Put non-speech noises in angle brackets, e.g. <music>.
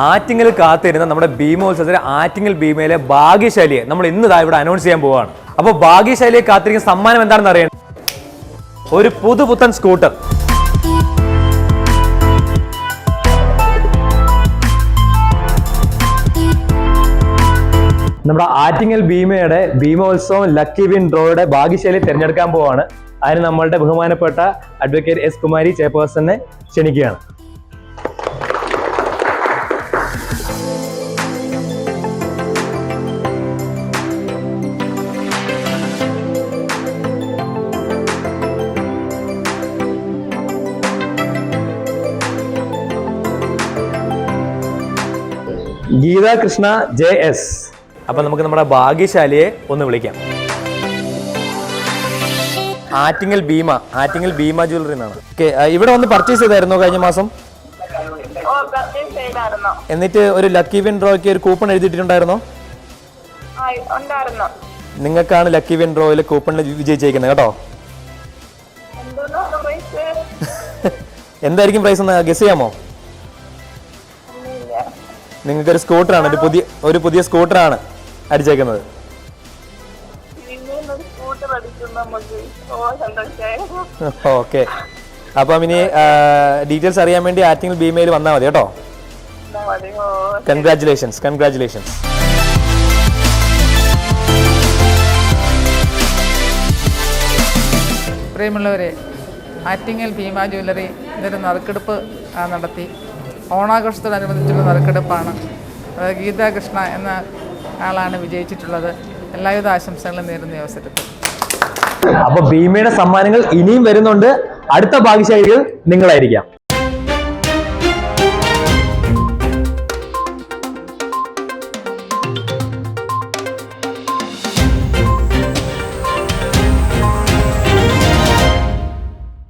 ആറ്റിങ്ങൽ കാത്തിരുന്ന നമ്മുടെ ഭീമോത്സവത്തിലെ ആറ്റിങ്ങൽ ഭീമയിലെ ഭാഗ്യശാലിയെ നമ്മൾ ഇന്ന് ഇതാ ഇവിടെ അനൗൺസ് ചെയ്യാൻ പോവാണ്. അപ്പോൾ ഭാഗ്യശാലിയെ കാത്തിരിക്കുന്ന സമ്മാനം എന്താണെന്ന് അറിയണം ഒരു പുതുപുത്തൻ സ്കൂട്ടർ നമ്മുടെ ആറ്റിങ്ങൽ ഭീമയുടെ ഭീമോത്സവം ലക്കി വിൻ ഡ്രോയുടെ ഭാഗ്യശാലി തിരഞ്ഞെടുക്കാൻ പോവാണ്. അതിന് നമ്മളുടെ ബഹുമാനപ്പെട്ട അഡ്വക്കേറ്റ് എസ് കുമാരി ചെയർപേഴ്സണിനെ ക്ഷണിക്കുകയാണ്. Geetha Krishna J S. അപ്പൊ നമുക്ക് നമ്മുടെ ഭാഗ്യശാലിയെ ഒന്ന് വിളിക്കാം. ആറ്റിങ്ങൽ ഭീമ ആറ്റിങ്ങൽ ഭീമ ജ്വല്ലറി എന്നാണ് ഓക്കെ ഇവിടെ വന്ന് പർച്ചേസ് ചെയ്തായിരുന്നോ കഴിഞ്ഞ മാസം? എന്നിട്ട് ഒരു ലക്കി വിൻ ഡ്രോയ്ക്ക് ഒരു കൂപ്പൺ എഴുതിയിട്ടുണ്ടായിരുന്നോ? നിങ്ങൾക്കാണ് ലക്കി വിൻ ഡ്രോയിൽ കൂപ്പൺ വിജയിച്ചേക്കുന്നത് കേട്ടോ? <laughs> എന്തായിരിക്കും പ്രൈസ് ഒന്ന് ഗസ് ചെയ്യാമോ? നിങ്ങൾക്ക് ഒരു സ്കൂട്ടറാണ്. ഒരു പുതിയ ഒരു പുതിയ സ്കൂട്ടറാണ് അടിച്ചേക്കുന്നത്. ഓക്കെ. അപ്പം ഇനി ഡീറ്റെയിൽസ് അറിയാൻ വേണ്ടി ആറ്റിങ്ങൽ ബിമെയിൽ വന്നാൽ മതി കേട്ടോ. കൺഗ്രാറ്റുലേഷൻസ് കൺഗ്രാറ്റുലേഷൻസ് പ്രിയമുള്ളവരെ ആറ്റിങ്ങൽ ഭീമ ജ്വല്ലറി ഇതൊരു നറുക്കെടുപ്പ് നടത്തി. ഓണാഘോഷത്തോടനുബന്ധിച്ചുള്ള നറുക്കെടുപ്പാണ്. ഗീതാ കൃഷ്ണ എന്ന ആളാണ് വിജയിച്ചിട്ടുള്ളത്. എല്ലാവിധ ആശംസകളും നേരുന്ന അവസരത്തിൽ. അപ്പൊ ഭീമയുടെ സമ്മാനങ്ങൾ ഇനിയും വരുന്നുണ്ട്. അടുത്ത ഭാഗ്യശാലികൾ നിങ്ങളായിരിക്കാം.